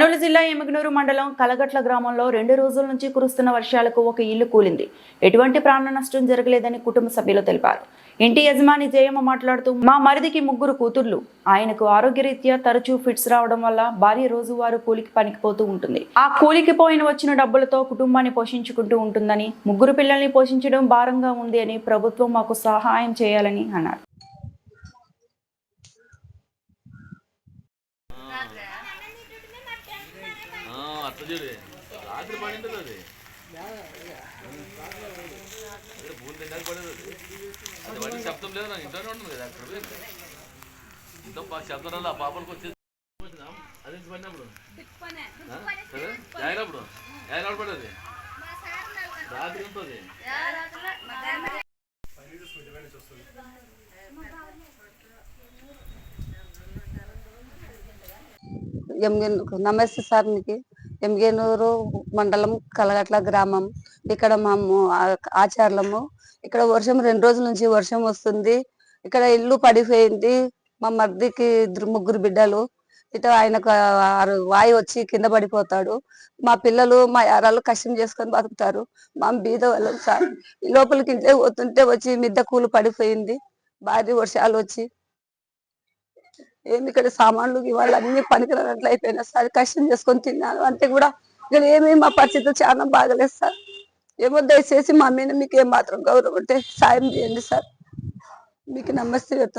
కర్నూలు జిల్లా ఎమగనూరు మండలం కలగట్ల గ్రామంలో రెండు రోజుల నుంచి కురుస్తున్న వర్షాలకు ఒక ఇల్లు కూలింది. ఎటువంటి ప్రాణ నష్టం జరగలేదని కుటుంబ సభ్యులు తెలిపారు. ఇంటి యజమాని జయమ్మ మాట్లాడుతూ మా మరిదికి ముగ్గురు కూతుర్లు. ఆయనకు ఆరోగ్యరీత్యా తరచూ ఫిట్స్ రావడం వల్ల భార్య రోజువారు కూలికి పనికిపోతూ ఉంటుంది. ఆ కూలికి పోయిన వచ్చిన డబ్బులతో కుటుంబాన్ని పోషించుకుంటూ ఉంటుందని ముగ్గురు పిల్లల్ని పోషించడం భారంగా ఉంది అని ప్రభుత్వం మాకు సహాయం చేయాలని అన్నారు. రాత్రి పడింది అది. అదే భూమి తిండానికి పడేది అది. అది వాటి శబ్దం లేదు నాకు ఇంట్లోనే ఉంటుంది కదా అక్కడ. ఇంత శబ్దం రాదు ఆ పాపలకు వచ్చేది అది పడినప్పుడు? జాయినప్పుడు జాయినప్పుడు పడేది. రాత్రి ఉంటుంది. నమస్తే సార్ మీకు ఎంగేనూరు మండలం కలగట్ల గ్రామం. ఇక్కడ మేము ఆ- ఆచార్లము ఇక్కడ వర్షం రెండు రోజుల నుంచి వర్షం వస్తుంది. ఇక్కడ ఇల్లు పడిపోయింది. మా మర్దికి ఇద్దరు ముగ్గురు బిడ్డలు. ఇట ఆయనకు వాయి వచ్చి కింద పడిపోతాడు. మా పిల్లలు మా యారాలు కష్టం చేసుకొని బతుకుతారు. మా బీద వాళ్ళం సార్ లోపలికి ఇంట్లో పోతుంటే వచ్చి మిద్ద కూలు పడిపోయింది. భారీ వర్షాలు వచ్చి ఏమి ఇక్కడ సామాన్లు ఇవాళ అన్ని పనికిరానట్లు అయిపోయినా సార్ కష్టం చేసుకొని తిన్నాను. అంటే కూడా ఇక్కడ ఏమి మా పరిస్థితి చాలా బాగలేదు సార్. ఏమో దయచేసి మా మీద మీకు ఏం మాత్రం గౌరవం ఉంటే సాయం చేయండి సార్. మీకు నమస్తే